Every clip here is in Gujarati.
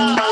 Oh.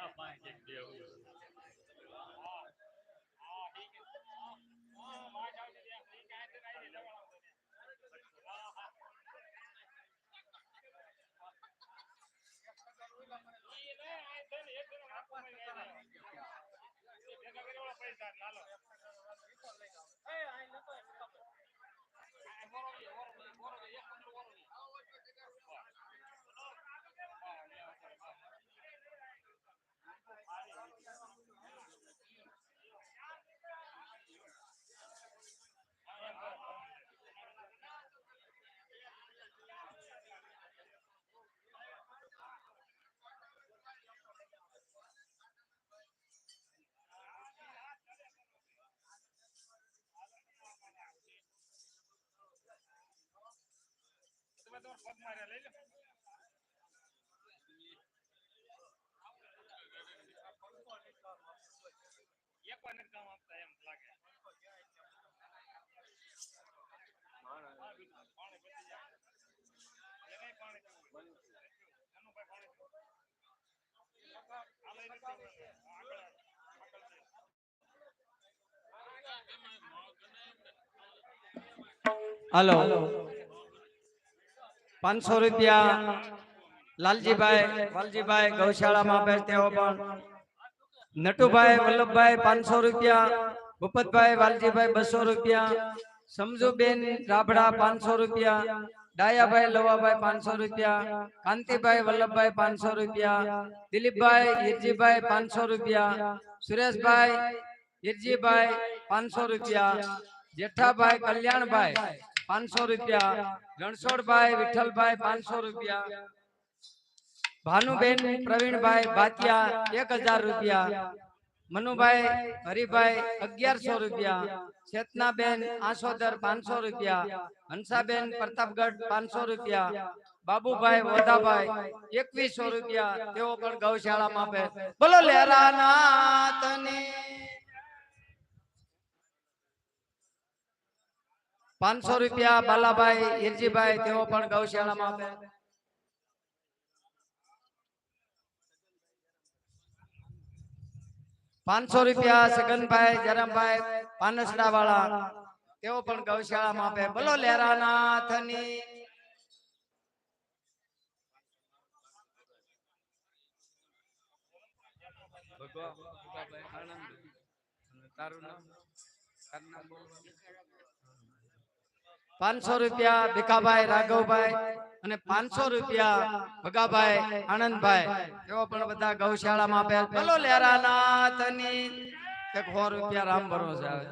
I'll find a good ये काम पानी पानी ये नहीं पानी पानी आले से हेलो हेलो 500 रुपया लालजी भाई वालजी भाई गौशाला માં ભેજતે હો પણ નટુભાઈ મલબભાઈ 500 રૂપિયા બપતભાઈ વાલજીભાઈ 200 રૂપિયા સમજોબેન રાભડા 500 રૂપિયા દાયાભાઈ લવાભાઈ 500 રૂપિયા કાંતિભાઈ વલ્લભભાઈ 500 રૂપિયા દિલીપભાઈ હિરજીભાઈ 500 રૂપિયા સુરેશભાઈ હિરજીભાઈ 500 રૂપિયા જેઠાભાઈ કલ્યાણભાઈ પાંચસો રૂપિયા રણછોડભાઈ વિઠ્ઠલભાઈ પાંચસો રૂપિયા ભાનુબેન પ્રવીણભાઈ ભાતિયા એક હજાર રૂપિયા મનુભાઈ હરિભાઈ અગિયારસો રૂપિયા ચેતનાબેન આસોદર પાંચસો રૂપિયા હંસાબેન પ્રતાપગઢ પાંચસો રૂપિયા બાબુભાઈ વોધાભાઈ એકવીસો રૂપિયા તેઓ પણ ગૌશાળામાં આપે બોલો લેરાનાથની પાંચસો રૂપિયા બાલાભાઈ હિરજીભાઈ તેઓ પણ ગૌશાળામાં આપે પાંચસો રૂપિયા સગનભાઈ જરમભાઈ પાનસડા વાળા તેઓ પણ ગૌશાળામાં આપે બોલો લેરાનાથની તારું તારું નામ પાંચસો રૂપિયા ભીખાભાઈ રાઘવભાઈ અને પાંચસો રૂપિયા ભગાભાઈ આનંદભાઈ એવો પણ બધા ગૌશાળામાં આપે ભલો લેરાનાથની એક સો રૂપિયા રામ ભરોસે આવે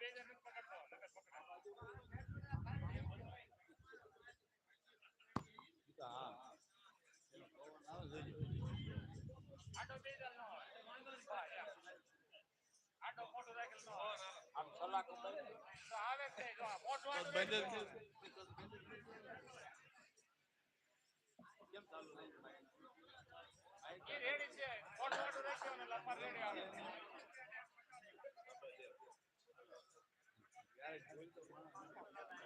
રેડી છે ફોટો રેડી આવે I do it the one.